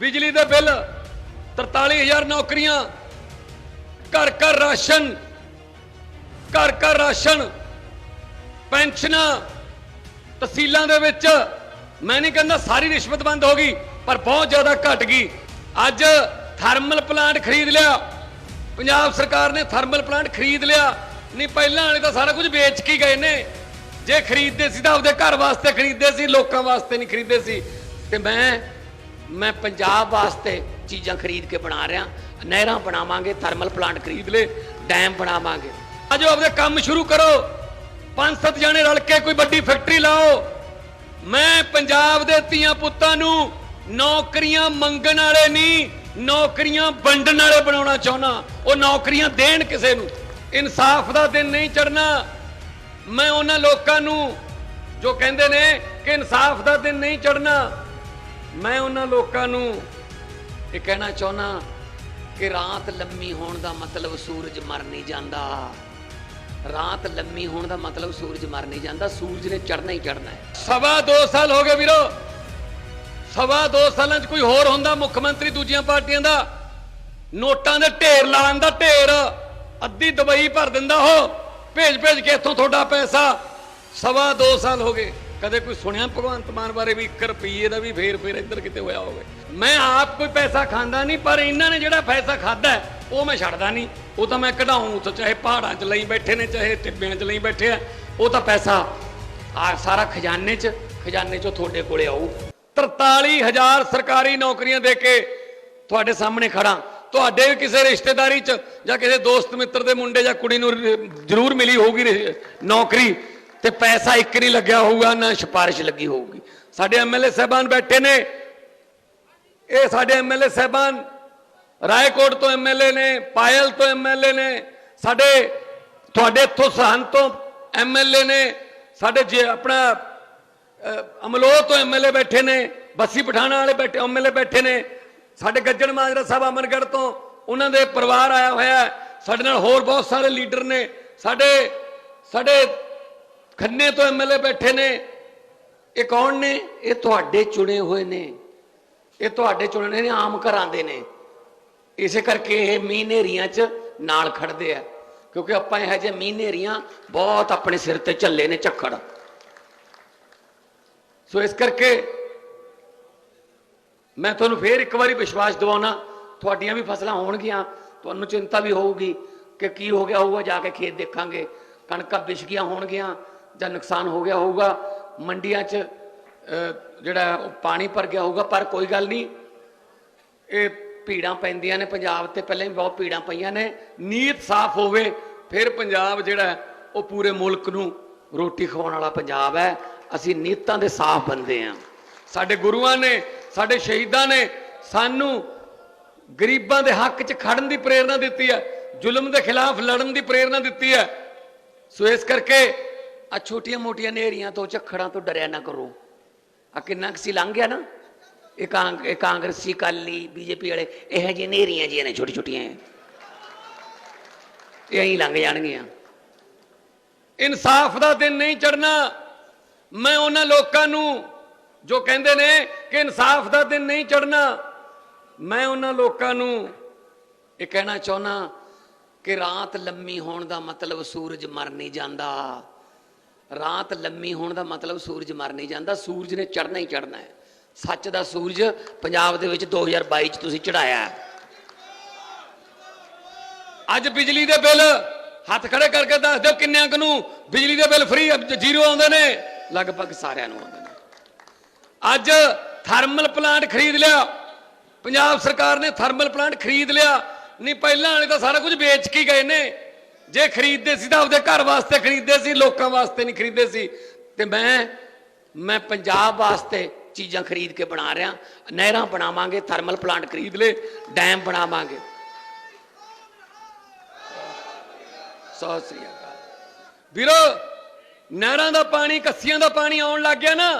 ਬਿਜਲੀ ਦੇ ਬਿੱਲ 43000 ਨੌਕਰੀਆਂ, ਘਰ ਘਰ ਰਾਸ਼ਨ, ਘਰ ਘਰ ਰਾਸ਼ਨ, ਪੈਨਸ਼ਨਾਂ, ਤਹਿਸੀਲਾਂ ਦੇ ਵਿੱਚ। ਮੈਂ ਨਹੀਂ ਕਹਿੰਦਾ ਸਾਰੀ ਰਿਸ਼ਵਤ ਬੰਦ ਹੋ ਗਈ, ਪਰ ਬਹੁਤ ਜ਼ਿਆਦਾ ਘਟ ਗਈ। ਅੱਜ ਥਰਮਲ ਪਲਾਂਟ ਖਰੀਦ ਲਿਆ। ਪੰਜਾਬ ਸਰਕਾਰ ਨੇ ਥਰਮਲ ਪਲਾਂਟ ਖਰੀਦ ਲਿਆ। ਨਹੀਂ, ਪਹਿਲਾਂ ਵਾਲੇ ਤਾਂ ਸਾਰਾ ਕੁਝ ਵੇਚ ਕੇ ਗਏ ਨੇ। ਜੇ ਖਰੀਦਦੇ ਸੀ ਤਾਂ ਆਪਦੇ ਘਰ ਵਾਸਤੇ ਖਰੀਦਦੇ ਸੀ, ਲੋਕਾਂ ਵਾਸਤੇ ਨਹੀਂ ਖਰੀਦਦੇ ਸੀ। ਤੇ ਮੈਂ ਮੈਂ ਪੰਜਾਬ ਵਾਸਤੇ ਚੀਜ਼ਾਂ ਖਰੀਦ ਕੇ ਬਣਾ ਰਿਹਾ, ਨਹਿਰਾਂ ਬਣਾਵਾਂਗੇ ਥਰਮਲ ਪਲਾਂਟ ਖਰੀਦ ਲੇ ਡੈਮ ਬਣਾਵਾਂਗੇ। ਆਜੋ ਆਪਦੇ ਕੰਮ ਸ਼ੁਰੂ ਕਰੋ। ਪੰਜ ਸੱਤ ਜਣੇ ਰਲ ਕੇ ਕੋਈ ਵੱਡੀ ਫੈਕਟਰੀ ਲਾਓ। ਮੈਂ ਪੰਜਾਬ ਦੇ ਧੀਆਂ ਪੁੱਤਾਂ ਨੂੰ ਨੌਕਰੀਆਂ ਮੰਗਣ ਵਾਲੇ ਨਹੀਂ, ਨੌਕਰੀਆਂ ਵੰਡਣ ਵਾਲੇ ਬਣਾਉਣਾ ਚਾਹੁੰਦਾ। ਉਹ ਨੌਕਰੀਆਂ ਦੇਣ ਕਿਸੇ ਨੂੰ। ਇਨਸਾਫ ਦਾ ਦਿਨ ਨਹੀਂ ਚੜਨਾ ਮੈਂ ਉਹਨਾਂ ਲੋਕਾਂ ਨੂੰ ਜੋ ਕਹਿੰਦੇ ਨੇ ਕਿ ਇਨਸਾਫ ਦਾ ਦਿਨ ਨਹੀਂ ਚੜਨਾ ਮੈਂ ਉਹਨਾਂ ਲੋਕਾਂ ਨੂੰ ਇਹ ਕਹਿਣਾ ਚਾਹੁੰਦਾ ਕਿ ਰਾਤ ਲੰਮੀ ਹੋਣ ਦਾ ਮਤਲਬ ਸੂਰਜ ਮਰ ਨਹੀਂ ਜਾਂਦਾ। ਰਾਤ ਲੰਮੀ ਹੋਣ ਦਾ ਮਤਲਬ ਸੂਰਜ ਮਰ ਨਹੀਂ ਜਾਂਦਾ, ਸੂਰਜ ਨੇ ਚੜਨਾ ਹੀ ਚੜਨਾ ਹੈ। ਸਵਾ 2 ਸਾਲ ਹੋ ਗਏ ਵੀਰੋ। ਸਵਾ 2 ਸਾਲਾਂ 'ਚ ਕੋਈ ਹੋਰ ਹੁੰਦਾ ਮੁੱਖ ਮੰਤਰੀ ਦੂਜੀਆਂ ਪਾਰਟੀਆਂ ਦਾ? ਨੋਟਾਂ ਦੇ ਢੇਰ ਲਾਉਣ ਦਾ ਢੇਰ, ਅੱਧੀ ਦੁਬਈ ਭਰ ਦਿੰਦਾ ਉਹ। ਭੇਜ ਭੇਜ ਕੇ ਇੱਥੋਂ ਤੁਹਾਡਾ ਪੈਸਾ। ਸਵਾ 2 ਸਾਲ ਹੋ ਗਏ। ਕਦੇ ਕੋਈ ਸੁਣਿਆ ਭਗਵੰਤ ਮਾਨ ਬਾਰੇ ਵੀ 1 ਰੁਪਈਏ ਦਾ ਵੀ ਫੇਰ ਫੇਰ ਇੱਧਰ ਕਿਤੇ ਹੋਇਆ ਹੋਵੇ? ਮੈਂ ਆਪ ਕੋਈ ਪੈਸਾ ਖਾਂਦਾ ਨਹੀਂ, ਪਰ ਇਹਨਾਂ ਨੇ ਜਿਹੜਾ ਪੈਸਾ ਖਾਦਾ ਉਹ ਮੈਂ ਛੱਡਦਾ ਨਹੀਂ। ਉਹ ਤਾਂ ਮੈਂ ਕਢਾਉਂ ਤਾਂ ਚਾਹੇ ਪਹਾੜਾਂ 'ਚ ਲਈ ਬੈਠੇ ਨੇ, ਚਾਹੇ ਟਿੱਬਿਆਂ 'ਚ ਲਈ ਬੈਠੇ ਆ, ਉਹ ਤਾਂ ਪੈਸਾ ਆ ਸਾਰਾ ਖਜ਼ਾਨੇ 'ਚ, ਖਜ਼ਾਨੇ 'ਚੋਂ ਤੁਹਾਡੇ ਕੋਲੇ ਆਊ। 43000 ਸਰਕਾਰੀ ਨੌਕਰੀਆਂ ਦੇ ਕੇ ਤੁਹਾਡੇ ਸਾਹਮਣੇ ਖੜਾ ਤੁਹਾਡੇ ਵੀ ਕਿਸੇ ਰਿਸ਼ਤੇਦਾਰੀ 'ਚ ਜਾਂ ਕਿਸੇ ਦੋਸਤ ਮਿੱਤਰ ਦੇ ਮੁੰਡੇ ਜਾਂ ਕੁੜੀ ਨੂੰ ਜ਼ਰੂਰ ਮਿਲੀ ਹੋਊਗੀ ਨੌਕਰੀ। ਤੇ ਪੈਸਾ ਇੱਕ ਨਹੀਂ ਲੱਗਿਆ ਹੋਊਗਾ, ਨਾ ਸਿਫਾਰਿਸ਼ ਲੱਗੀ ਹੋਊਗੀ। ਸਾਡੇ ਐਮਐਲਏ ਸਾਹਿਬਾਨ ਬੈਠੇ ਨੇ। ਇਹ ਸਾਡੇ ਐਮਐਲਏ ਸਾਹਿਬਾਨ ਰਾਏਕੋਟ ਤੋਂ ਐਮਐਲਏ ਨੇ, ਪਾਇਲ ਤੋਂ ਐਮਐਲਏ ਨੇ, ਸਾਡੇ, ਤੁਹਾਡੇ ਇੱਥੋਂ ਸਹਨ ਤੋਂ ਐਮਐਲਏ ਨੇ, ਸਾਡੇ ਜੇ ਆਪਣਾ ਅਮਲੋਹ ਤੋਂ ਐਮਐਲਏ ਬੈਠੇ ਨੇ, ਬੱਸੀ ਪਠਾਣਾ ਵਾਲੇ ਬੈਠੇ ਐਮਐਲਏ ਬੈਠੇ ਨੇ, ਸਾਡੇ ਗੱਜਣ ਮਾਜਰਾ ਸਾਹਿਬ ਅਮਰਗੜ੍ਹ ਤੋਂ, ਉਹਨਾਂ ਦੇ ਪਰਿਵਾਰ ਆਇਆ ਹੋਇਆ ਸਾਡੇ ਨਾਲ ਹੋਰ ਬਹੁਤ ਸਾਰੇ ਲੀਡਰ ਨੇ, ਸਾਡੇ ਸਾਡੇ ਖੰਨੇ ਤੋਂ ਐਮਐਲਏ ਬੈਠੇ ਨੇ। ਇਹ ਕੌਣ ਨੇ? ਇਹ ਤੁਹਾਡੇ ਚੁਣੇ ਹੋਏ ਨੇ। ਇਹ ਤੁਹਾਡੇ ਚੁਣੇ ਨੇ ਆਮ ਘਰਾਂ ਦੇ ਨੇ। ਇਸੇ ਕਰਕੇ ਇਹ ਮੀਂਹ ਨੇਰੀਆਂ 'ਚ ਨਾਲ ਖੜਦੇ ਆ। ਕਿਉਂਕਿ ਆਪਾਂ ਇਹ ਜਿਹੇ ਮੀਂਹ ਨੇਰੀਆਂ ਬਹੁਤ ਆਪਣੇ ਸਿਰ ਤੇ ਝੱਲੇ ਨੇ ਝੱਖੜ। ਸੋ ਇਸ ਕਰਕੇ ਮੈਂ ਤੁਹਾਨੂੰ ਫੇਰ ਇੱਕ ਵਾਰੀ ਵਿਸ਼ਵਾਸ ਦਿਵਾਉਣਾ, ਤੁਹਾਡੀਆਂ ਵੀ ਫਸਲਾਂ ਹੋਣਗੀਆਂ, ਤੁਹਾਨੂੰ ਚਿੰਤਾ ਵੀ ਹੋਊਗੀ ਕਿ ਕੀ ਹੋ ਗਿਆ, ਹੋਊਗਾ, ਜਾ ਕੇ ਖੇਤ ਦੇਖਾਂਗੇ। ਕਣਕਾਂ ਵਿਛ ਗਈਆਂ ਹੋਣਗੀਆਂ ਜਾਂ ਨੁਕਸਾਨ ਹੋ ਗਿਆ ਹੋਊਗਾ ਮੰਡੀਆਂ 'ਚ ਅਹ, ਜਿਹੜਾ ਉਹ ਪਾਣੀ ਭਰ ਗਿਆ ਹੋਊਗਾ ਪਰ ਕੋਈ ਗੱਲ ਨਹੀਂ। ਇਹ ਭੀੜਾਂ ਪੈਂਦੀਆਂ ਨੇ ਪੰਜਾਬ ਤੇ ਪਹਿਲਾਂ ਵੀ ਬਹੁਤ ਭੀੜਾਂ ਪਈਆਂ ਨੇ। ਨੀਤ ਸਾਫ਼ ਹੋਵੇ ਫਿਰ ਪੰਜਾਬ ਜਿਹੜਾ ਉਹ ਪੂਰੇ ਮੁਲਕ ਨੂੰ ਰੋਟੀ ਖਵਾਉਣ ਵਾਲਾ ਪੰਜਾਬ ਹੈ। ਅਸੀਂ ਨੀਤਾਂ ਦੇ ਸਾਫ਼ ਬੰਦੇ ਆ ਸਾਡੇ ਗੁਰੂਆਂ ਨੇ ਸਾਡੇ ਸ਼ਹੀਦਾਂ ਨੇ ਸਾਨੂੰ ਗਰੀਬਾਂ ਦੇ ਹੱਕ 'ਚ ਖੜਨ ਦੀ ਪ੍ਰੇਰਣਾ ਦਿੱਤੀ ਹੈ ਜ਼ੁਲਮ ਦੇ ਖਿਲਾਫ ਲੜਨ ਦੀ ਪ੍ਰੇਰਣਾ ਦਿੱਤੀ ਹੈ। ਸੋ ਇਸ ਕਰਕੇ ਆ ਛੋਟੀਆਂ ਮੋਟੀਆਂ ਨੇਰੀਆਂ ਤੋਂ ਝੱਖੜਾਂ ਤੋਂ ਡਰਿਆ ਨਾ ਕਰੋ। ਆ ਕਿੰਨਾ ਕੁ ਸੀ ਲੰਘ ਗਿਆ ਨਾ? ਇਹ ਕਾਂਗ, ਇਹ ਕਾਂਗਰਸੀ ਕਾਲੀ ਬੀਜੇਪੀ ਵਾਲੇ, ਇਹ ਜਿਹੇ ਨੇਰੀਆਂ ਜੀਆਂ ਨੇ ਛੋਟੀ ਛੋਟੀਆਂ ਇਹ ਐਂ ਲੰਘ ਜਾਣਗੀਆਂ। ਇਨਸਾਫ ਦਾ ਦਿਨ ਨਹੀਂ ਚੜਨਾ ਮੈਂ ਉਹਨਾਂ ਲੋਕਾਂ ਨੂੰ ਜੋ ਕਹਿੰਦੇ ਨੇ ਕਿ ਇਨਸਾਫ ਦਾ ਦਿਨ ਨਹੀਂ ਚੜਨਾ ਮੈਂ ਉਹਨਾਂ ਲੋਕਾਂ ਨੂੰ ਇਹ ਕਹਿਣਾ ਚਾਹੁੰਦਾ ਕਿ ਰਾਤ ਲੰਮੀ ਹੋਣ ਦਾ ਮਤਲਬ ਸੂਰਜ ਮਰ ਨਹੀਂ ਜਾਂਦਾ। ਰਾਤ ਲੰਮੀ ਹੋਣ ਦਾ ਮਤਲਬ ਸੂਰਜ ਮਰ ਨਹੀਂ ਜਾਂਦਾ, ਸੂਰਜ ਨੇ ਚੜਨਾ ਹੀ ਚੜਨਾ ਹੈ। ਸੱਚ ਦਾ ਸੂਰਜ ਪੰਜਾਬ ਦੇ ਵਿੱਚ 2022 ਚ ਤੁਸੀਂ ਚੜਾਇਆ ਹੈ। ਅੱਜ ਬਿਜਲੀ ਦੇ ਬਿੱਲ ਹੱਥ ਖੜੇ ਕਰਕੇ ਦੱਸ ਦਿਓ ਕਿੰਨਿਆਂ ਕੁ ਨੂੰ ਬਿਜਲੀ ਦੇ ਬਿੱਲ ਫ੍ਰੀ ਜ਼ੀਰੋ ਆਉਂਦੇ ਨੇ, ਲਗਭਗ ਸਾਰਿਆਂ ਨੂੰ ਆਉਂਦੇ ਨੇ। ਅੱਜ ਥਰਮਲ ਪਲਾਂਟ ਖਰੀਦ ਲਿਆ, ਪੰਜਾਬ ਸਰਕਾਰ ਨੇ ਥਰਮਲ ਪਲਾਂਟ ਖਰੀਦ ਲਿਆ। ਨਹੀਂ, ਪਹਿਲਾਂ ਵਾਲੇ ਤਾਂ ਸਾਰਾ ਕੁਝ ਵੇਚ ਕੇ ਗਏ ਨੇ। ਜੇ ਖਰੀਦਦੇ ਸੀ ਤਾਂ ਆਪਦੇ ਘਰ ਵਾਸਤੇ ਖਰੀਦਦੇ ਸੀ ਲੋਕਾਂ ਵਾਸਤੇ ਨਹੀਂ ਖਰੀਦਦੇ ਸੀ ਤੇ ਮੈਂ ਮੈਂ ਪੰਜਾਬ ਵਾਸਤੇ ਚੀਜ਼ਾਂ ਖਰੀਦ ਕੇ ਬਣਾ ਰਿਹਾ ਨਹਿਰਾਂ ਬਣਾਵਾਂਗੇ ਥਰਮਲ ਪਲਾਂਟ ਖਰੀਦ ਲੇ ਡੈਮ ਬਣਾਵਾਂਗੇ ਸਤਿ ਸ੍ਰੀ ਅਕਾਲ ਵੀਰੋ ਨਹਿਰਾਂ ਦਾ ਪਾਣੀ ਕੱਸੀਆਂ ਦਾ ਪਾਣੀ ਆਉਣ ਲੱਗ ਗਿਆ ਨਾ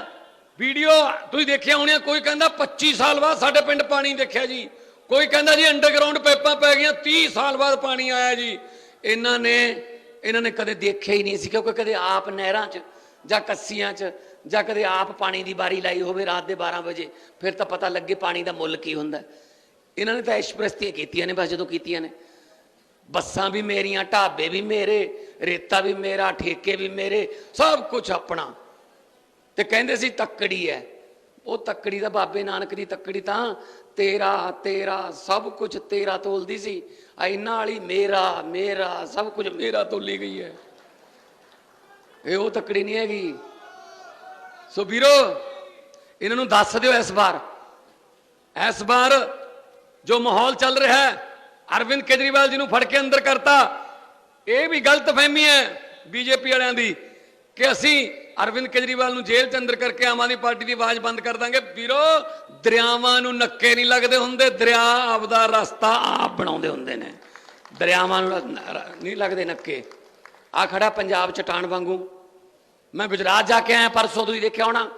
ਵੀਡੀਓ ਤੁਸੀਂ ਦੇਖਿਆ ਹੋਣੀਆਂ ਕੋਈ ਕਹਿੰਦਾ 25 ਸਾਲ ਬਾਅਦ ਸਾਡੇ ਪਿੰਡ ਪਾਣੀ ਦੇਖਿਆ ਜੀ ਕੋਈ ਕਹਿੰਦਾ ਜੀ ਅੰਡਰਗਰਾਉਂਡ ਪਾਈਪਾਂ ਪੈ ਗਈਆਂ 30 ਸਾਲ ਬਾਅਦ ਪਾਣੀ ਆਇਆ ਜੀ ਇਹਨਾਂ ਨੇ ਇਹਨਾਂ ਨੇ ਕਦੇ ਦੇਖਿਆ ਹੀ ਨਹੀਂ ਸੀ, ਕਿਉਂਕਿ ਕਦੇ ਆਪ ਨਹਿਰਾਂ 'ਚ ਜਾਂ ਕੱਸੀਆਂ 'ਚ ਜਾਂ ਕਦੇ ਆਪ ਪਾਣੀ ਦੀ ਬਾਰੀ ਲਾਈ ਹੋਵੇ ਰਾਤ ਦੇ 12 ਵਜੇ, ਫਿਰ ਤਾਂ ਪਤਾ ਲੱਗੇ ਪਾਣੀ ਦਾ ਮੁੱਲ ਕੀ ਹੁੰਦਾ। ਹੈ। ਇਹਨਾਂ ਨੇ ਤਾਂ ਐਸ਼ਪ੍ਰਸਤੀਆਂ ਕੀਤੀਆਂ ਨੇ, ਬਸ ਜਦੋਂ ਕੀਤੀਆਂ ਨੇ। ਬੱਸਾਂ ਵੀ ਮੇਰੀਆਂ, ਢਾਬੇ ਵੀ ਮੇਰੇ, ਰੇਤਾ ਵੀ ਮੇਰਾ, ਠੇਕੇ ਵੀ ਮੇਰੇ, ਸਭ ਕੁਝ ਆਪਣਾ। ਤੇ ਕਹਿੰਦੇ ਸੀ, ਤੱਕੜੀ ਹੈ ਉਹ ਤੱਕੜੀ ਦਾ ਬਾਬੇ ਨਾਨਕ ਦੀ ਤੱਕੜੀ ਤਾਂ ਤੇਰਾ ਤੇਰਾ, ਸਭ ਕੁਝ ਤੇਰਾ ਤੋਲਦੀ ਸੀ। ਆ ਇਹਨਾਂ ਵਾਲੀ ਮੇਰਾ ਮੇਰਾ, ਸਭ ਕੁਝ ਮੇਰਾ ਤੋਲੀ ਗਈ ਹੈ। ਇਹ ਉਹ ਤੱਕੜੀ ਨਹੀਂ ਹੈਗੀ। ਸੋ ਵੀਰੋ, ਇਹਨਾਂ ਨੂੰ ਦੱਸ ਦਿਓ ਇਸ ਵਾਰ। ਇਸ ਵਾਰ ਜੋ ਮਾਹੌਲ ਚੱਲ ਰਿਹਾ ਹੈ, ਅਰਵਿੰਦ ਕੇਜਰੀਵਾਲ ਜੀ ਨੂੰ ਫੜ ਕੇ ਅੰਦਰ ਕਰਤਾ। ਇਹ ਵੀ ਗਲਤ ਫਹਿਮੀ ਹੈ ਬੀਜੇਪੀ ਵਾਲਿਆਂ ਦੀ ਕਿ ਅਸੀਂ ਅਰਵਿੰਦ ਕੇਜਰੀਵਾਲ ਨੂੰ ਜੇਲ੍ਹ 'ਚ ਅੰਦਰ ਕਰਕੇ ਆਮ ਆਦਮੀ ਪਾਰਟੀ ਦੀ ਆਵਾਜ਼ ਬੰਦ ਕਰ ਦਾਂਗੇ। ਵੀਰੋ, ਦਰਿਆਵਾਂ ਨੂੰ ਨੱਕੇ ਨਹੀਂ ਲੱਗਦੇ ਹੁੰਦੇ, ਦਰਿਆ ਆਪਦਾ ਰਸਤਾ ਆਪ ਬਣਾਉਂਦੇ ਹੁੰਦੇ ਨੇ। ਦਰਿਆਵਾਂ ਨੂੰ ਨਹੀਂ ਲੱਗਦੇ ਨੱਕੇ। ਆ ਖੜਾ ਪੰਜਾਬ ਚਟਾਨ ਵਾਂਗੂ। ਮੈਂ ਗੁਜਰਾਤ ਜਾ ਕੇ ਆਇਆ, ਪਰਸੋਂ ਤੁਸੀਂ ਦੇਖਿਆ ਹੋਣਾ।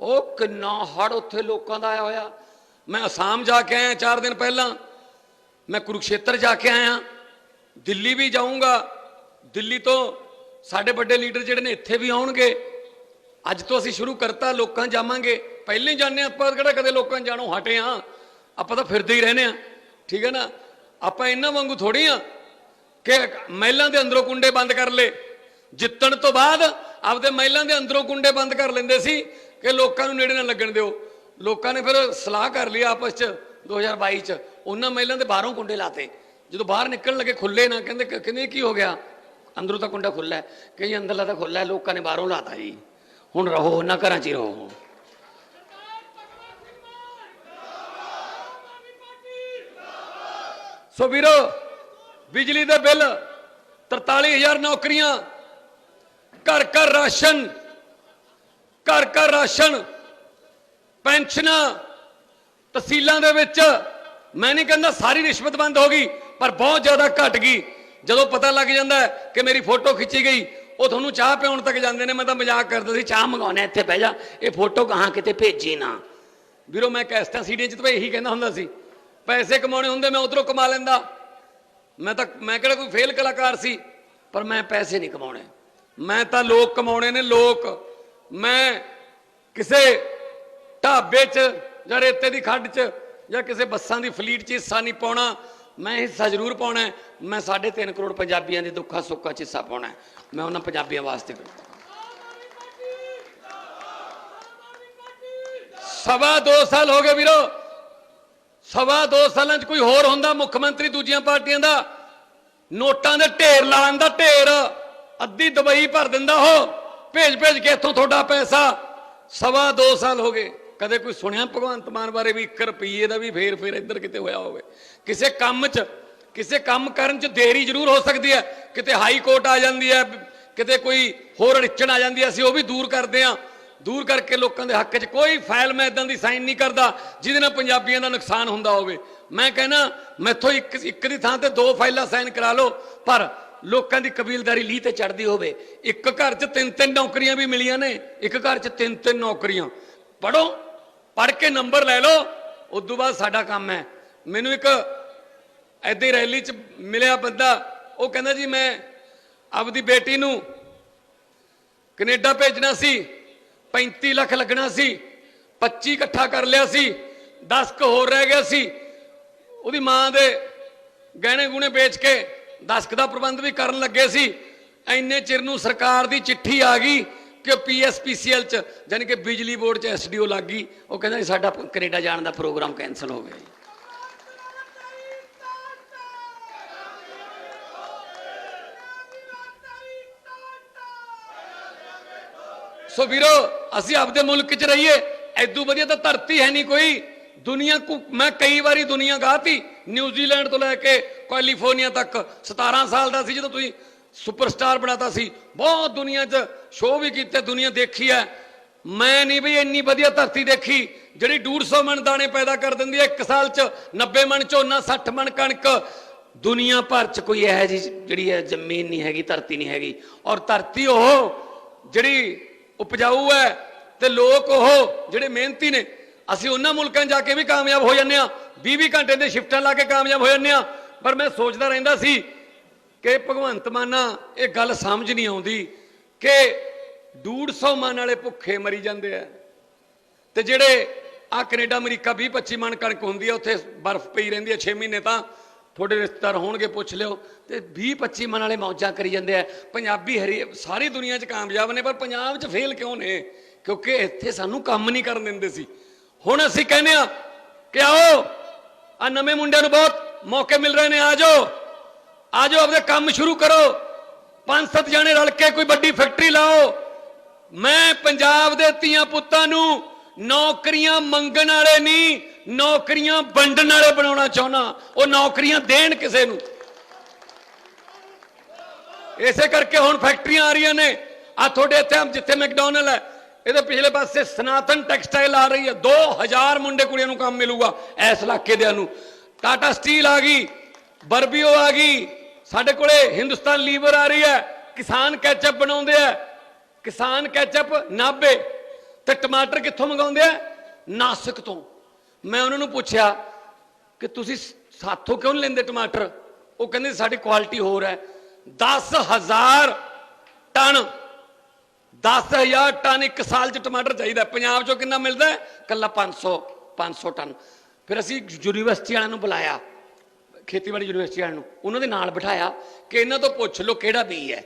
ਉਹ ਕਿੰਨਾ ਹੜ ਉੱਥੇ ਲੋਕਾਂ ਦਾ ਆਇਆ ਹੋਇਆ। ਮੈਂ ਅਸਾਮ ਜਾ ਕੇ ਆਇਆ 4 ਦਿਨ ਪਹਿਲਾਂ। ਮੈਂ ਕੁਰੂਕਸ਼ੇਤਰ ਜਾ ਕੇ ਆਇਆ। ਦਿੱਲੀ ਵੀ ਜਾਊਂਗਾ। ਦਿੱਲੀ ਤੋਂ ਸਾਡੇ ਵੱਡੇ ਲੀਡਰ ਜਿਹੜੇ ਨੇ ਇੱਥੇ ਵੀ ਆਉਣਗੇ। ਅੱਜ ਤੋਂ ਅਸੀਂ ਸ਼ੁਰੂ ਕਰਤਾ ਲੋਕਾਂ ਜਾਵਾਂਗੇ। ਪਹਿਲਾਂ ਹੀ ਜਾਂਦੇ ਹਾਂ, ਆਪਾਂ ਕਿਹੜਾ ਕਦੇ ਲੋਕਾਂ ਜਾਣੋਂ ਹਟੇ ਆ ਆਪਾਂ ਤਾਂ ਫਿਰਦੇ ਹੀ ਰਹਿੰਦੇ ਆ ਠੀਕ ਹੈ ਨਾ? ਆਪਾਂ ਇਹਨਾਂ ਵਾਂਗੂ ਥੋੜੀ ਆ ਕਿ ਮਹਿਲਾਂ ਦੇ ਅੰਦਰੋਂ ਕੁੰਡੇ ਬੰਦ ਕਰ ਲੇ ਜਿੱਤਣ ਤੋਂ ਬਾਅਦ ਆਪਦੇ ਮਹਿਲਾਂ ਦੇ ਅੰਦਰੋਂ ਕੁੰਡੇ ਬੰਦ ਕਰ ਲੈਂਦੇ ਸੀ ਕਿ ਲੋਕਾਂ ਨੂੰ ਨੇੜੇ ਨਾ ਲੱਗਣ ਦਿਓ। ਲੋਕਾਂ ਨੇ ਫਿਰ ਸਲਾਹ ਕਰ ਲਈ ਆਪਸ ਚ 2022 ਚ। ਉਹਨਾਂ ਮਹਿਲਾਂ ਦੇ ਬਾਹਰੋਂ ਕੁੰਡੇ ਲਾਤੇ। ਜਦੋਂ ਬਾਹਰ ਨਿਕਲਣ ਲੱਗੇ ਖੁੱਲੇ ਨਾ ਕਹਿੰਦੇ ਕਹਿੰਦੇ ਕੀ ਹੋ ਗਿਆ? ਅੰਦਰੋਂ ਤਾਂ ਕੁੰਡਾ ਖੁੱਲਾ ਹੈ। ਕਿ ਜੀ ਅੰਦਰਲਾ ਤਾਂ ਖੁੱਲਾ ਹੈ ਲੋਕਾਂ ਨੇ ਬਾਹਰੋਂ ਲਾਤਾ ਜੀ। ਹੁਣ ਰਹੋ ਉਹਨਾਂ ਘਰਾਂ 'ਚ ਹੀ ਰਹੋ। ਸੋ ਵੀਰੋ, ਬਿਜਲੀ ਦੇ ਬਿੱਲ 43000 ਨੌਕਰੀਆਂ, ਘਰ ਘਰ ਰਾਸ਼ਨ, ਘਰ ਘਰ ਰਾਸ਼ਨ, ਪੈਨਸ਼ਨਾਂ ਤਹਿਸੀਲਾਂ ਦੇ ਵਿੱਚ ਮੈਂ ਨਹੀਂ ਕਹਿੰਦਾ ਸਾਰੀ ਰਿਸ਼ਵਤ ਬੰਦ ਹੋ ਗਈ, ਪਰ ਬਹੁਤ ਜ਼ਿਆਦਾ ਘਟ ਗਈ। ਜਦੋਂ ਪਤਾ ਲੱਗ ਜਾਂਦਾ ਕਿ ਮੇਰੀ ਫੋਟੋ ਖਿੱਚੀ ਗਈ ਉਹ ਤੁਹਾਨੂੰ ਚਾਹ ਪਿਉਣ ਤੱਕ ਜਾਂਦੇ ਨੇ, ਮੈਂ ਤਾਂ ਮਜ਼ਾਕ ਕਰਦਾ ਸੀ, ਚਾਹ ਮੰਗਾਉਣਾ ਇੱਥੇ ਬਹਿ ਜਾ, ਇਹ ਫੋਟੋ ਕਹਾਂ ਕਿਤੇ ਭੇਜੀ ਨਾ। ਵੀਰੋ, ਮੈਂ ਕੈਸਟਾਂ ਸੀਡੀਆਂ 'ਚ ਤਾਂ ਇਹੀ ਕਹਿੰਦਾ ਹੁੰਦਾ ਸੀ, ਪੈਸੇ ਕਮਾਉਣੇ ਹੁੰਦੇ, ਮੈਂ ਉਧਰੋਂ ਕਮਾ ਲੈਂਦਾ। ਮੈਂ ਤਾਂ, ਮੈਂ ਕਿਹੜਾ ਕੋਈ ਫੇਲ ਕਲਾਕਾਰ ਸੀ, ਪਰ ਮੈਂ ਪੈਸੇ ਨਹੀਂ ਕਮਾਉਣੇ। ਮੈਂ ਤਾਂ ਲੋਕ ਕਮਾਉਣੇ ਨੇ, ਲੋਕ। ਮੈਂ ਕਿਸੇ ਢਾਬੇ 'ਚ ਜਾਂ ਰੇਤੇ ਦੀ ਖੱਡ 'ਚ ਜਾਂ ਕਿਸੇ ਬੱਸਾਂ ਦੀ ਫਲੀਟ 'ਚ ਹਿੱਸਾ ਨਹੀਂ ਪਾਉਣਾ। ਮੈਂ ਹਿੱਸਾ ਜ਼ਰੂਰ ਪਾਉਣਾ ਹੈ। ਮੈਂ 3.5 ਕਰੋੜ ਪੰਜਾਬੀਆਂ ਦੇ ਦੁੱਖਾਂ ਸੁੱਖਾਂ 'ਚ ਹਿੱਸਾ ਪਾਉਣਾ ਮੈਂ ਉਹਨਾਂ ਪੰਜਾਬੀਆਂ ਵਾਸਤੇ ਕਰਦਾ। ਸਵਾ ਦੋ ਸਾਲ ਹੋ ਗਏ ਵੀਰੋ। ਸਵਾ ਦੋ ਸਾਲਾਂ 'ਚ ਕੋਈ ਹੋਰ ਹੁੰਦਾ ਮੁੱਖ ਮੰਤਰੀ ਦੂਜੀਆਂ ਪਾਰਟੀਆਂ ਦਾ? ਨੋਟਾਂ ਦੇ ਢੇਰ ਲਾਣ ਦਾ ਢੇਰ। ਅੱਧੀ ਦੁਬਈ ਭਰ ਦਿੰਦਾ ਉਹ। ਭੇਜ ਭੇਜ ਕੇ ਇੱਥੋਂ ਤੁਹਾਡਾ ਪੈਸਾ। ਸਵਾ ਦੋ ਸਾਲ ਹੋ ਗਏ। ਕਦੇ ਕੋਈ ਸੁਣਿਆ ਭਗਵੰਤ ਮਾਨ ਬਾਰੇ ਵੀ 1 ਰੁਪਈਏ ਦਾ ਵੀ ਫੇਰ ਫੇਰ ਇੱਧਰ ਕਿਤੇ ਹੋਇਆ ਹੋਵੇ? ਕਿਸੇ ਕੰਮ 'ਚ ਕਿਸੇ ਕੰਮ ਕਰਨ 'ਚ ਦੇਰੀ ਜ਼ਰੂਰ ਹੋ ਸਕਦੀ ਹੈ। ਕਿਤੇ ਹਾਈ ਕੋਰਟ ਆ ਜਾਂਦੀ ਹੈ, ਕਿਤੇ ਕੋਈ ਹੋਰ ਅੜਚਣ ਆ ਜਾਂਦੀ ਹੈ, ਅਸੀਂ ਉਹ ਵੀ ਦੂਰ ਕਰਦੇ ਹਾਂ। ਦੂਰ ਕਰਕੇ ਲੋਕਾਂ ਦੇ ਹੱਕ 'ਚ ਕੋਈ ਫਾਈਲ ਮੈਂ ਇਦਾਂ ਦੀ ਸਾਈਨ ਨਹੀਂ ਕਰਦਾ, ਜਿਹਦੇ ਨਾਲ ਪੰਜਾਬੀਆਂ ਦਾ ਨੁਕਸਾਨ ਹੁੰਦਾ ਹੋਵੇ। ਮੈਂ ਕਹਿੰਦਾ, ਮੈਥੋਂ ਇੱਕ ਇੱਕ ਦੀ ਥਾਂ ਤੇ ਦੋ ਫਾਈਲਾਂ ਸਾਈਨ ਕਰਾ ਲਓ, ਪਰ ਲੋਕਾਂ ਦੀ ਕਬੀਲਦਾਰੀ ਲੀਹ ਤੇ ਚੜਦੀ ਹੋਵੇ। ਇੱਕ ਘਰ 'ਚ ਤਿੰਨ ਤਿੰਨ ਨੌਕਰੀਆਂ ਵੀ ਮਿਲੀਆਂ ਨੇ, ਇੱਕ ਘਰ 'ਚ ਤਿੰਨ ਤਿੰਨ ਨੌਕਰੀਆਂ। ਪੜੋ ਪੜ ਕੇ ਨੰਬਰ ਲੈ ਲਓ ਉਸ ਤੋਂ ਬਾਅਦ ਸਾਡਾ ਕੰਮ ਹੈ। ਮੈਨੂੰ ਇੱਕ ਐਦਾਂ ਹੀ ਰੈਲੀ 'ਚ ਮਿਲਿਆ ਬੰਦਾ, ਉਹ ਕਹਿੰਦਾ ਜੀ ਮੈਂ ਆਪਦੀ ਬੇਟੀ ਨੂੰ ਕੈਨੇਡਾ ਭੇਜਣਾ ਸੀ 35 ਲੱਖ ਲੱਗਣਾ ਸੀ 25 ਇਕੱਠਾ ਕਰ ਲਿਆ ਸੀ 10 ਕ ਹੋਰ ਰਹਿ ਗਿਆ ਸੀ, ਉਹਦੀ ਮਾਂ ਦੇ ਗਹਿਣੇ ਗੁਣੇ ਵੇਚ ਕੇ 10 ਕ ਦਾ ਪ੍ਰਬੰਧ ਵੀ ਕਰਨ ਲੱਗੇ ਸੀ ਐਨੇ ਚਿਰ ਨੂੰ ਸਰਕਾਰ ਦੀ ਚਿੱਠੀ ਆ ਗਈ ਕਿ ਪੀਐਸਪੀਸੀਐਲ ਚ ਯਾਨੀ ਕਿ ਬਿਜਲੀ ਬੋਰਡ ਚ ਐਸਡੀਓ ਲੱਗ ਗਈ, ਉਹ ਕਹਿੰਦਾ ਜੀ ਸਾਡਾ ਕੈਨੇਡਾ ਜਾਣ ਦਾ ਪ੍ਰੋਗਰਾਮ ਕੈਨਸਲ ਹੋ ਗਿਆ ਸੋ ਵੀਰੋ ਅਸੀਂ ਆਪਦੇ ਮੁਲਕ 'ਚ ਰਹੀਏ ਐਦੂ ਵਧੀਆ ਤਾਂ ਧਰਤੀ ਹੈ ਨਹੀਂ ਕੋਈ ਦੁਨੀਆ ਕੋ ਮੈਂ ਕਈ ਵਾਰੀ ਦੁਨੀਆ ਗਾਤੀ ਨਿਊਜ਼ੀਲੈਂਡ ਤੋਂ ਲੈ ਕੇ ਕੈਲੀਫੋਰਨੀਆ ਤੱਕ 17 ਸਾਲ ਦਾ ਸੀ ਜਦੋਂ ਤੁਸੀਂ ਸੁਪਰਸਟਾਰ ਬਣਾਤਾ ਸੀ ਬਹੁਤ ਦੁਨੀਆ 'ਚ ਸ਼ੋਅ ਵੀ ਕੀਤੇ ਦੁਨੀਆ ਦੇਖੀ ਹੈ ਮੈਂ ਨਹੀਂ ਬਈ ਇੰਨੀ ਵਧੀਆ ਧਰਤੀ ਦੇਖੀ ਜਿਹੜੀ 150 ਮਣ ਦਾਣੇ ਪੈਦਾ ਕਰ ਦਿੰਦੀ ਹੈ ਇੱਕ ਸਾਲ 'ਚ 90 ਮਣ ਝੋਨਾ 60 ਮਣ ਕਣਕ ਦੁਨੀਆ ਭਰ 'ਚ ਕੋਈ ਇਹੋ ਜਿਹੀ ਜਿਹੜੀ ਹੈ ਜ਼ਮੀਨ ਨਹੀਂ ਹੈਗੀ ਧਰਤੀ ਨਹੀਂ ਹੈਗੀ ਔਰ ਧਰਤੀ ਉਹ ਜਿਹੜੀ ਉਪਜਾਊ ਹੈ ਤੇ ਲੋਕ ਉਹ ਜਿਹੜੇ ਮਿਹਨਤੀ ਨੇ, ਅਸੀਂ ਉਹਨਾਂ ਮੁਲਕਾਂ ਜਾ ਕੇ ਵੀ ਕਾਮਯਾਬ ਹੋ ਜਾਂਦੇ ਆ 20-20 ਘੰਟੇ ਦੇ ਸ਼ਿਫਟਾਂ ਲਾ ਕੇ ਕਾਮਯਾਬ ਹੋ ਜਾਂਦੇ ਆ ਪਰ ਮੈਂ ਸੋਚਦਾ ਰਹਿੰਦਾ ਸੀ ਕਿ ਭਗਵੰਤ ਮਾਨਾ ਇਹ ਗੱਲ ਸਮਝ ਨਹੀਂ ਆਉਂਦੀ ਕਿ 150 ਮਨ ਵਾਲੇ ਭੁੱਖੇ ਮਰੀ ਜਾਂਦੇ ਆ। ਤੇ ਜਿਹੜੇ ਆ ਕੈਨੇਡਾ, ਅਮਰੀਕਾ 20 25 ਮਣ ਕਣਕ ਹੁੰਦੀ ਆ, ਉੱਥੇ ਬਰਫ਼ ਪਈ ਰਹਿੰਦੀ ਆ 6 ਮਹੀਨੇ ਤਾਂ ਤੁਹਾਡੇ ਰਿਸ਼ਤੇਦਾਰ ਹੋਣਗੇ, ਪੁੱਛ ਲਿਓ। ਤੇ 20 25 ਮਨ ਵਾਲੇ ਮੌਜਾਂ ਕਰੀ ਜਾਂਦੇ ਆ। ਪੰਜਾਬੀ ਹਰੀ ਸਾਰੀ ਦੁਨੀਆ 'ਚ ਕਾਮਯਾਬ ਨੇ, ਪਰ ਪੰਜਾਬ 'ਚ ਫੇਲ ਕਿਉਂ ਨੇ? ਕਿਉਂਕਿ ਇੱਥੇ ਸਾਨੂੰ ਕੰਮ ਨਹੀਂ ਕਰਨ ਦਿੰਦੇ ਸੀ। ਹੁਣ ਅਸੀਂ ਕਹਿੰਦੇ ਆ ਕਿ ਆਓ ਆ ਨਵੇਂ ਮੁੰਡਿਆਂ ਨੂੰ ਬਹੁਤ ਮੌਕੇ ਮਿਲ ਰਹੇ ਨੇ, ਆ ਜਾਓ। ਆ ਜਾਓ ਆਪਣੇ ਕੰਮ ਸ਼ੁਰੂ ਕਰੋ। ਪੰਜ, ਸੱਤ ਜਣੇ ਰਲ ਕੇ ਕੋਈ ਵੱਡੀ ਫੈਕਟਰੀ ਲਾਓ। ਮੈਂ ਪੰਜਾਬ ਦੇ ਧੀਆਂ ਪੁੱਤਾਂ ਨੂੰ ਨੌਕਰੀਆਂ ਮੰਗਣ ਵਾਲੇ ਨਹੀਂ ਨੌਕਰੀਆਂ ਵੰਡਣ ਵਾਲੇ ਬਣਾਉਣਾ ਚਾਹੁੰਦਾ ਉਹ ਨੌਕਰੀਆਂ ਦੇਣ ਕਿਸੇ ਨੂੰ। ਇਸੇ ਕਰਕੇ ਹੁਣ ਫੈਕਟਰੀਆਂ ਆ ਰਹੀਆਂ ਨੇ। ਆ ਤੁਹਾਡੇ ਇੱਥੇ ਜਿੱਥੇ ਮੈਕਡੋਨਲ ਹੈ, ਇਹਦੇ ਪਿਛਲੇ ਪਾਸੇ ਸਨਾਤਨ ਟੈਕਸਟਾਈਲ ਆ ਰਹੀ ਹੈ। 2000 ਮੁੰਡੇ ਕੁੜੀਆਂ ਨੂੰ ਕੰਮ ਮਿਲੂਗਾ ਇਸ ਇਲਾਕੇ ਦਿਆਂ ਨੂੰ। ਟਾਟਾ ਸਟੀਲ ਆ ਗਈ, ਬਰਬੀਓ ਆ ਗਈ, ਸਾਡੇ ਕੋਲੇ ਹਿੰਦੁਸਤਾਨ ਲੀਵਰ ਆ ਰਹੀ ਹੈ, ਕਿਸਾਨ ਕੈਚਅਪ ਬਣਾਉਂਦੇ ਆ। ਕਿਸਾਨ ਕੈਚਅਪ ਨਾਬੇ ਤੇ ਟਮਾਟਰ ਕਿੱਥੋਂ ਮੰਗਾਉਂਦੇ ਆ? ਨਾਸਿਕ ਤੋਂ। ਮੈਂ ਉਹਨਾਂ ਨੂੰ ਪੁੱਛਿਆ ਕਿ ਤੁਸੀਂ ਸਾਥੋਂ ਕਿਉਂ ਨਹੀਂ ਲੈਂਦੇ ਟਮਾਟਰ? ਉਹ ਕਹਿੰਦੇ ਸਾਡੀ ਕੁਆਲਿਟੀ ਹੋਰ ਹੈ। 10000 ਟਨ 10000 ਟਨ ਇੱਕ ਸਾਲ ਚ ਟਮਾਟਰ ਚਾਹੀਦਾ। ਪੰਜਾਬ ਚੋਂ ਕਿੰਨਾ ਮਿਲਦਾ ਹੈ? ਕੱਲਾ 500 500 ਟਨ। ਫਿਰ ਅਸੀਂ ਯੂਨੀਵਰਸਿਟੀ ਵਾਲਿਆਂ ਨੂੰ ਬੁਲਾਇਆ, ਖੇਤੀਬਾੜੀ ਯੂਨੀਵਰਸਿਟੀ ਵਾਲਿਆਂ ਨੂੰ। ਉਹਨਾਂ ਦੇ ਨਾਲ ਬਿਠਾਇਆ ਕਿ ਇਹਨਾਂ ਤੋਂ ਪੁੱਛ ਲਓ ਕਿਹੜਾ ਬੀਜ ਹੈ।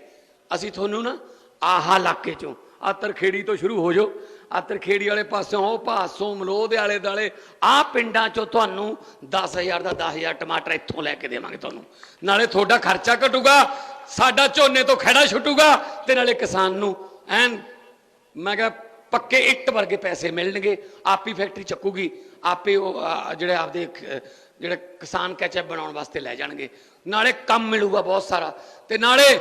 ਅਸੀਂ ਤੁਹਾਨੂੰ ਨਾ ਆਹਾ ਇਲਾਕੇ ਚੋਂ ਆ ਤਰਖੇੜੀ ਤੋਂ ਸ਼ੁਰੂ ਹੋ ਜਾਓ। ਆ ਤਰਖੇੜੀ ਵਾਲੇ ਪਾਸਿਓਂ ਉਹ ਭਾਸੋਂ, ਮਲੋਹ ਦੇ ਆਲੇ ਦਾਲੇ ਆ ਪਿੰਡਾਂ ਚੋਂ ਤੁਹਾਨੂੰ 10000 ਦਾ 10000 ਟਮਾਟਰ ਇੱਥੋਂ ਲੈ ਕੇ ਦੇਵਾਂਗੇ ਤੁਹਾਨੂੰ। ਨਾਲੇ ਤੁਹਾਡਾ ਖਰਚਾ ਘਟੂਗਾ, ਸਾਡਾ ਝੋਨੇ ਤੋਂ ਖੜਾ ਛੁੱਟੂਗਾ, ਤੇ ਨਾਲੇ ਕਿਸਾਨ ਨੂੰ ਐਨ ਮੈਂ ਕਿਹਾ ਪੱਕੇ ਇੱਟ ਵਰਗੇ ਪੈਸੇ ਮਿਲਣਗੇ, ਆਪੀ ਫੈਕਟਰੀ ਚੱਕੂਗੀ, ਆਪੇ ਉਹ ਜਿਹੜੇ ਆਪਦੇ ਖ- ਜਿਹੜੇ ਕਿਸਾਨ ਕੈਚਅਪ ਬਣਾਉਣ ਵਾਸਤੇ ਲੈ ਜਾਣਗੇ। ਨਾਲੇ ਕੰਮ ਮਿਲੂਗਾ ਬਹੁਤ ਸਾਰਾ, ਤੇ ਨਾਲੇ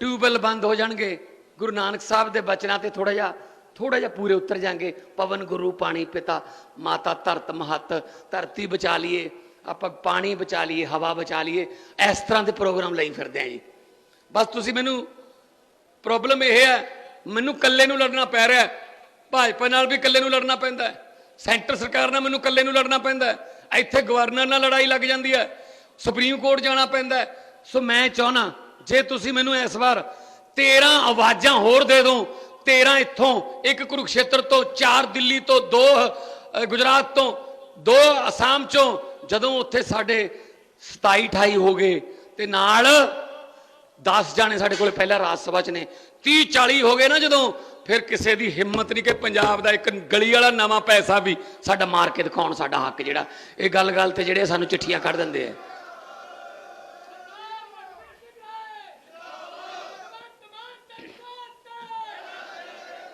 ਟਿਊਬਵੈਲ ਬੰਦ ਹੋ ਜਾਣਗੇ, ਗੁਰੂ ਨਾਨਕ ਸਾਹਿਬ ਦੇ ਬਚਨਾਂ ਤੇ ਥੋੜਾ ਜਿਹਾ ਥੋੜਾ ਜਿਹਾ ਪੂਰੇ ਉਤਰ ਜਾਣਗੇ ਪਵਨ ਗੁਰੂ, ਪਾਣੀ ਪਿਤਾ, ਮਾਤਾ ਧਰਤ ਮਹਤ, ਧਰਤੀ ਬਚਾ ਲਈਏ, ਆਪਾਂ ਪਾਣੀ ਬਚਾ ਲਈਏ, ਹਵਾ ਬਚਾ ਲਈਏ, ਇਸ ਤਰ੍ਹਾਂ ਦੇ ਪ੍ਰੋਗਰਾਮ ਲਈ ਫਿਰਦੇ ਆਂ ਜੀ। ਬਸ ਤੁਸੀਂ ਮੈਨੂੰ ਪ੍ਰੋਬਲਮ ਇਹ ਹੈ, ਮੈਨੂੰ ਇਕੱਲੇ ਨੂੰ ਲੜਨਾ ਪੈ ਰਿਹਾ ਭਾਜਪਾ ਨਾਲ ਵੀ ਇਕੱਲੇ ਨੂੰ ਲੜਨਾ ਪੈਂਦਾ ਸੈਂਟਰ ਸਰਕਾਰ ਨਾਲ ਮੈਨੂੰ ਇਕੱਲੇ ਨੂੰ ਲੜਨਾ ਪੈਂਦਾ ਇੱਥੇ ਗਵਰਨਰ ਨਾਲ ਲੜਾਈ ਲੱਗ ਜਾਂਦੀ ਹੈ, ਸੁਪਰੀਮ ਕੋਰਟ ਜਾਣਾ ਪੈਂਦਾ ਸੋ ਮੈਂ ਚਾਹਨਾ ਜੇ ਤੁਸੀਂ ਮੈਨੂੰ ਇਸ ਵਾਰ 13 ਆਵਾਜ਼ਾਂ ਹੋਰ ਦੇ ਦਿਓ 13 ਇੱਥੋਂ, ਇੱਕ ਕੁਰੂਕਸ਼ੇਤਰ ਤੋਂ, ਚਾਰ ਦਿੱਲੀ ਤੋਂ, ਦੋ ਗੁਜਰਾਤ ਤੋਂ, ਦੋ ਅਸਾਮ ਚੋਂ, ਜਦੋਂ ਉੱਥੇ ਸਾਡੇ 27 28 ਹੋ ਗਏ, ਤੇ ਨਾਲ 10 ਜਾਣੇ ਸਾਡੇ ਕੋਲੇ ਪਹਿਲਾਂ ਰਾਜ ਸਭਾ ਚ ਨੇ। 30 40 ਹੋ ਗਏ ਨਾ ਜਦੋਂ, ਫਿਰ ਕਿਸੇ ਦੀ ਹਿੰਮਤ ਨਹੀਂ ਕਿ ਪੰਜਾਬ ਦਾ ਇੱਕ ਗਲੀ ਵਾਲਾ ਨਵਾਂ ਪੈਸਾ ਵੀ ਸਾਡਾ ਮਾਰ ਕੇ ਦਿਖਾਉਣ ਸਾਡਾ ਹੱਕ ਜਿਹੜਾ। ਇਹ ਗੱਲ ਗੱਲ ਤੇ ਜਿਹੜੇ ਸਾਨੂੰ ਚਿੱਠੀਆਂ ਕੱਢ ਦਿੰਦੇ ਆ।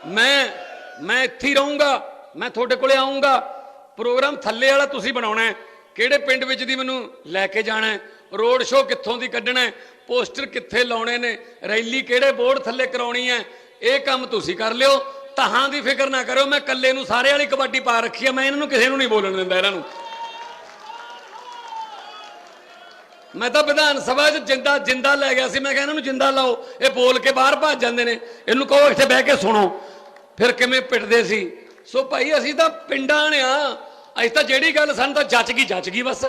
ਮੈਂ ਮੈਂ ਇੱਥੇ ਹੀ ਰਹੂੰਗਾ, ਮੈਂ ਤੁਹਾਡੇ ਕੋਲੇ ਆਉਂਗਾ ਪ੍ਰੋਗਰਾਮ ਥੱਲੇ ਵਾਲਾ ਤੁਸੀਂ ਬਣਾਉਣਾ ਹੈ। ਕਿਹੜੇ ਪਿੰਡ ਵਿੱਚ ਦੀ ਮੈਨੂੰ ਲੈ ਕੇ ਜਾਣਾ ਹੈ? ਰੋਡ ਸ਼ੋਅ ਕਿੱਥੋਂ ਦੀ ਕੱਢਣਾ ਹੈ? ਪੋਸਟਰ ਕਿੱਥੇ ਲਾਉਣੇ ਨੇ? ਰੈਲੀ ਕਿਹੜੇ ਬੋਰਡ ਥੱਲੇ ਕਰਾਉਣੀ ਹੈ? ਇਹ ਕੰਮ ਤੁਸੀਂ ਕਰ ਲਿਓ। ਤਹਾਂ ਦੀ ਫਿਕਰ ਨਾ ਕਰੋ ਮੈਂ ਇਕੱਲੇ ਨੂੰ ਸਾਰੇ ਵਾਲੀ ਕਬੱਡੀ ਪਾ ਰੱਖੀ ਹੈ ਮੈਂ ਇਹਨਾਂ ਨੂੰ ਕਿਸੇ ਨੂੰ ਨਹੀਂ ਬੋਲਣ ਦਿੰਦਾ ਇਹਨਾਂ ਨੂੰ। ਮੈਂ ਤਾਂ ਵਿਧਾਨ ਸਭਾ 'ਚ ਜਿੰਦਾ ਜਿੰਦਾ ਲੈ ਗਿਆ ਸੀ। ਮੈਂ ਕਿਹਾ ਇਹਨਾਂ ਨੂੰ ਜਿੰਦਾ ਲਾਓ। ਇਹ ਬੋਲ ਕੇ ਬਾਹਰ ਭੱਜ ਜਾਂਦੇ ਨੇ। ਇਹਨੂੰ ਕਹੋ, ਇੱਥੇ ਬਹਿ ਕੇ ਸੁਣੋ। ਫਿਰ ਕਿਵੇਂ ਪਿੱਟਦੇ ਸੀ ਸੋ ਭਾਈ ਅਸੀਂ ਤਾਂ ਪਿੰਡਾਂ ਨੇ ਆ ਅਸੀਂ ਤਾਂ ਜਿਹੜੀ ਗੱਲ ਸਾਨੂੰ ਤਾਂ ਜੱਚ ਗਈ ਜੱਚ ਗਈ ਬਸ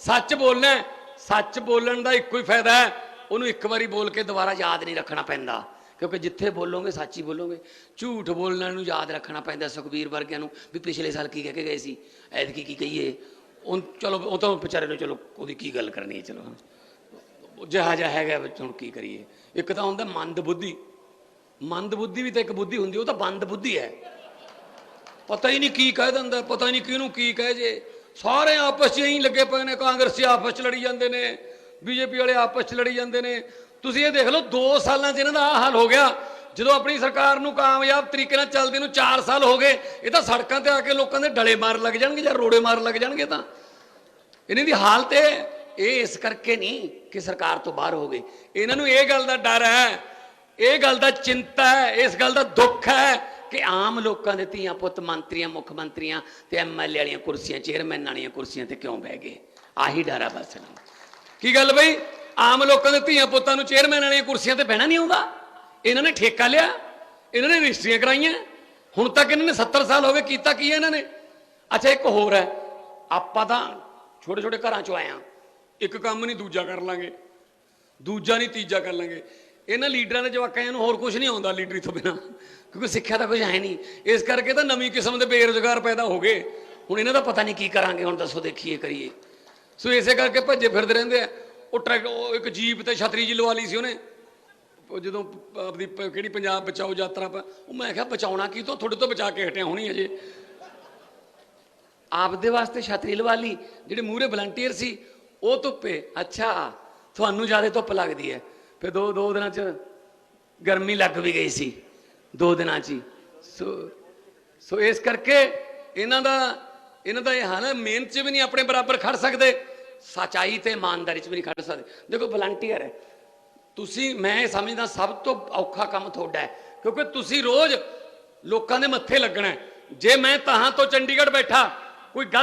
ਸੱਚ ਬੋਲਣਾ ਹੈ। ਸੱਚ ਬੋਲਣ ਦਾ ਇੱਕੋ ਹੀ ਫਾਇਦਾ ਹੈ ਉਹਨੂੰ ਇੱਕ ਵਾਰੀ ਬੋਲ ਕੇ ਦੁਬਾਰਾ ਯਾਦ ਨਹੀਂ ਰੱਖਣਾ ਪੈਂਦਾ ਕਿਉਂਕਿ ਜਿੱਥੇ ਬੋਲੋਗੇ ਸੱਚ ਹੀ ਬੋਲੋਗੇ ਝੂਠ ਬੋਲਣ ਨੂੰ ਯਾਦ ਰੱਖਣਾ ਪੈਂਦਾ ਸੁਖਬੀਰ ਵਰਗਿਆਂ ਨੂੰ ਵੀ ਪਿਛਲੇ ਸਾਲ ਕੀ ਕਹਿ ਕੇ ਗਏ ਸੀ ਐਤਕੀ ਕੀ ਕਹੀਏ ਉਹ ਚਲੋ ਉਹ ਤਾਂ ਵਿਚਾਰੇ ਨੂੰ ਚਲੋ ਉਹਦੀ ਕੀ ਗੱਲ ਕਰਨੀ ਹੈ ਚਲੋ ਜਿਹਾ ਜਿਹਾ ਹੈਗਾ ਵਿੱਚ ਹੁਣ ਕੀ ਕਰੀਏ ਇੱਕ ਤਾਂ ਹੁੰਦਾ ਮੰਦ ਬੁੱਧੀ ਮੰਦ ਬੁੱਧੀ ਵੀ ਤਾਂ ਇੱਕ ਬੁੱਧੀ ਹੁੰਦੀ, ਉਹ ਤਾਂ ਬੰਦ ਬੁੱਧੀ ਹੈ। ਪਤਾ ਹੀ ਨਹੀਂ ਕੀ ਕਹਿ ਦਿੰਦਾ, ਪਤਾ ਹੀ ਨਹੀਂ ਕਿਹਨੂੰ ਕੀ ਕਹਿ ਜੇ। ਸਾਰੇ ਆਪਸ 'ਚ ਹੀ ਲੱਗੇ ਪਏ ਨੇ, ਕਾਂਗਰਸੀ ਆਪਸ 'ਚ ਲੜੀ ਜਾਂਦੇ ਨੇ, ਬੀਜੇਪੀ ਵਾਲੇ ਆਪਸ 'ਚ ਲੜੀ ਜਾਂਦੇ ਨੇ। ਤੁਸੀਂ ਇਹ ਦੇਖ ਲਓ 2 ਸਾਲਾਂ 'ਚ ਇਹਨਾਂ ਦਾ ਆਹ ਹਾਲ ਹੋ ਗਿਆ। ਜਦੋਂ ਆਪਣੀ ਸਰਕਾਰ ਨੂੰ ਕਾਮਯਾਬ ਤਰੀਕੇ ਨਾਲ ਚੱਲਦੇ ਨੂੰ 4 ਸਾਲ ਹੋ ਗਏ, ਇਹ ਤਾਂ ਸੜਕਾਂ ਤੇ ਆ ਕੇ ਲੋਕਾਂ ਦੇ ਡਲੇ ਮਾਰ ਲੱਗ ਜਾਣਗੇ ਜਾਂ ਰੋੜੇ ਮਾਰ ਲੱਗ ਜਾਣਗੇ ਤਾਂ। ਇਹਨਾਂ ਦੀ ਹਾਲਤ ਇਹ ਹੈ। ਇਹ ਇਸ ਕਰਕੇ ਨਹੀਂ ਕਿ ਸਰਕਾਰ ਤੋਂ ਬਾਹਰ ਹੋ ਗਈ ਇਹਨਾਂ ਨੂੰ ਇਹ ਗੱਲ ਦਾ ਡਰ ਹੈ ਇਹ ਗੱਲ ਦਾ ਚਿੰਤਾ ਹੈ, ਇਸ ਗੱਲ ਦਾ ਦੁੱਖ ਹੈ ਕਿ ਆਮ ਲੋਕਾਂ ਦੇ ਧੀਆਂ ਪੁੱਤ, ਮੰਤਰੀਆਂ, ਮੁੱਖ ਮੰਤਰੀਆਂ ਤੇ ਐਮਐਲਏ ਵਾਲੀਆਂ ਕੁਰਸੀਆਂ, ਚੇਅਰਮੈਨ ਵਾਲੀਆਂ ਕੁਰਸੀਆਂ ਤੇ ਕਿਉਂ ਬਹਿ ਗਏ? ਆਹੀ ਡਰ ਆ ਬਸ ਇਹਨਾਂ ਨੂੰ। ਕੀ ਗੱਲ ਬਈ? ਆਮ ਲੋਕਾਂ ਦੇ ਧੀਆਂ ਪੁੱਤਾਂ ਨੂੰ ਚੇਅਰਮੈਨ ਵਾਲੀਆਂ ਕੁਰਸੀਆਂ ਤੇ ਬਹਿਣਾ ਨਹੀਂ ਆਉਂਦਾ? ਇਹਨਾਂ ਨੇ ਠੇਕਾ ਲਿਆ, ਇਹਨਾਂ ਨੇ ਰਜਿਸਟਰੀਆਂ ਕਰਾਈਆਂ, ਹੁਣ ਤੱਕ ਇਹਨਾਂ ਨੇ 70 ਸਾਲ ਹੋ ਗਏ, ਕੀਤਾ ਕੀ ਹੈ ਇਹਨਾਂ ਨੇ? ਅੱਛਾ, ਇੱਕ ਹੋਰ ਹੈ, ਆਪਾਂ ਤਾਂ ਛੋਟੇ ਛੋਟੇ ਘਰਾਂ ਚੋਂ ਆਏ ਆ ਇੱਕ ਕੰਮ ਨਹੀਂ, ਦੂਜਾ ਕਰ ਲਾਂਗੇ। ਦੂਜਾ ਨਹੀਂ, ਤੀਜਾ ਕਰ ਲਾਂਗੇ। ਇਹਨਾਂ ਲੀਡਰਾਂ ਦੇ ਜਵਾਕਾਂ ਨੂੰ ਹੋਰ ਕੁਝ ਨਹੀਂ ਆਉਂਦਾ ਲੀਡਰੀ ਤੋਂ ਬਿਨਾ, ਕਿਉਂਕਿ ਸਿੱਖਿਆ ਤਾਂ ਕੁਝ ਹੈ ਨਹੀਂ। ਇਸ ਕਰਕੇ ਤਾਂ ਨਵੀਂ ਕਿਸਮ ਦੇ ਬੇਰੁਜ਼ਗਾਰ ਪੈਦਾ ਹੋ ਗਏ। ਹੁਣ ਇਹਨਾਂ ਦਾ ਪਤਾ ਨਹੀਂ ਕੀ ਕਰਾਂਗੇ, ਹੁਣ ਦੱਸੋ ਦੇਖੀਏ, ਕਰੀਏ। ਸੋ ਇਸੇ ਕਰਕੇ ਭੱਜੇ ਫਿਰਦੇ ਰਹਿੰਦੇ ਆ। ਉਹ ਟਰੈਕ ਇੱਕ ਜੀਪ ਤੇ ਛਤਰੀ ਜੀ ਲਵਾ ਲਈ ਸੀ ਉਹਨੇ। ਜਦੋਂ ਆਪਦੀ ਕਿਹੜੀ ਪੰਜਾਬ ਬਚਾਓ ਯਾਤਰਾ ਪਾ ਉਹ ਮੈਂ ਕਿਹਾ, ਬਚਾਉਣਾ ਕੀ? ਤੋਂ ਤੁਹਾਡੇ ਤੋਂ ਬਚਾ ਕੇ ਹਟਿਆ ਹੋਣੀ ਅਜੇ। ਆਪਦੇ ਵਾਸਤੇ ਛਤਰੀ ਲਵਾ ਲਈ। ਜਿਹੜੇ ਮੂਹਰੇ ਵਲੰਟੀਅਰ ਸੀ, ਉਹ ਧੁੱਪੇ, ਅੱਛਾ, ਤੁਹਾਨੂੰ ਜ਼ਿਆਦਾ ਧੁੱਪ ਲੱਗਦੀ ਹੈ। ਫਿਰ ਦੋ ਦੋ ਦਿਨਾਂ ਚ ਗਰਮੀ ਲੱਗ ਵੀ ਗਈ ਸੀ, ਦੋ ਦਿਨਾਂ 'ਚ ਹੀ। ਸੋ ਸੋ ਇਸ ਕਰਕੇ ਇਹਨਾਂ ਦਾ ਇਹਨਾਂ ਦਾ ਇਹ ਹਾਲ ਹੈ, ਮਿਹਨਤ 'ਚ ਵੀ ਨਹੀਂ ਆਪਣੇ ਬਰਾਬਰ ਖੜ ਸਕਦੇ, ਸਚਾਈ ਤੇ ਇਮਾਨਦਾਰੀ 'ਚ ਵੀ ਨਹੀਂ ਖੜ ਸਕਦੇ। ਦੇਖੋ ਵਲੰਟੀਅਰ ਹੈ। ਤੁਸੀਂ, ਮੈਂ ਇਹ ਸਮਝਦਾ, ਸਭ ਤੋਂ ਔਖਾ ਕੰਮ ਤੁਹਾਡਾ ਹੈ, ਕਿਉਂਕਿ ਤੁਸੀਂ ਰੋਜ਼ ਲੋਕਾਂ ਦੇ ਮੱਥੇ ਲੱਗਣਾ ਜੇ ਮੈਂ ਤਾਂ ਤੋਂ ਚੰਡੀਗੜ੍ਹ ਬੈਠਾ, ਕੋਈ ਗਲਤ